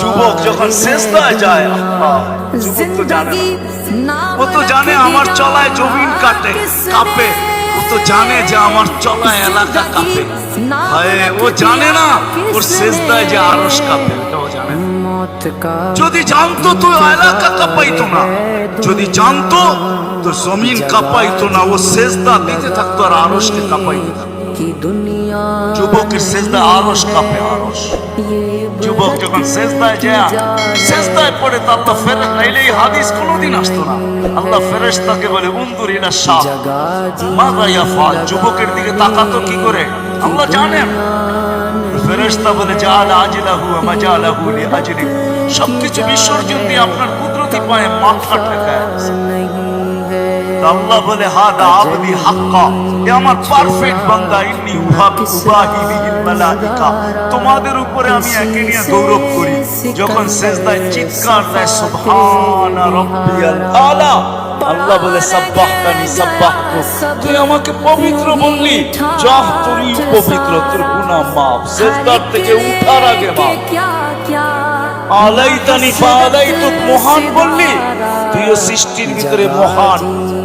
যুবক যখন শেষদায় যায় যুবক তো জানে ও তো জানে আমার চলায় জমিন কাটে কাঁপে। ও তো জানে যে আমার চলায় এলাকা কাঁপে। ও জানে না ওর শেষদায় যে আরস কাঁপে এটাও জানে যদি জানতো তো এলাকা কাঁপাইতো না। যদি জানতো তো জমিন কাঁপাইতো না ও শেষদা দিতে থাকতো আর আরসকে কাঁপাইতে থাকতো যুবকের শেষদা আরস কাঁপে আরস যুবক যখন শেষদায় যায় শেষদায় পড়ে তো আল্লাহ ফেরেস নাইলে এই হাদিস কোনোদিন আসতো না। আল্লাহ বলে উন্দুর ইলা শাহ। মাযা ইয়াফআল যুবকের দিকে তাকাতো কি করে? আল্লাহ জানেন। ফেরেশতা বলে জাল আজিলাহু ওয়া মাজালাহু লিআজলি সবকিছু বিসর্জন দিয়ে আপনার কুদরতি পায়ে মাথা ঠেকায়। আল্লাহ বলে, হাদা আবদি হাক্কা। এ আমার পারফেক্ট বান্দা, ইন্নি উবাহি বিহিল মালাইকা। তোমাদের উপরে আমি একে নিয়ে গৌরব করি। যখন সেজদায় চিৎকার দেয়, সুবহানা রাব্বিয়াল আলা। আল্লাহ বলে, সাব্বাহতানি সাব্বাহতু। তুই আমাকে পবিত্র বললি। যাহ তুই পবিত্র, তোর গুনাহ মাফ। সেজদার থেকে উঠার আগে মাফ। আলাইতানি ফালাইতুক মহান বললি। প্রিয় সৃষ্টির ভিতরে মহান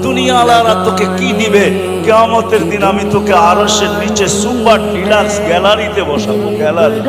দুনিয়ালারা তোকে কি দিবে? কেয়ামতের দিন আমি তোকে আরসের নিচে সুপার ডিলাক্স গ্যালারিতে বসাবো, গ্যালারি।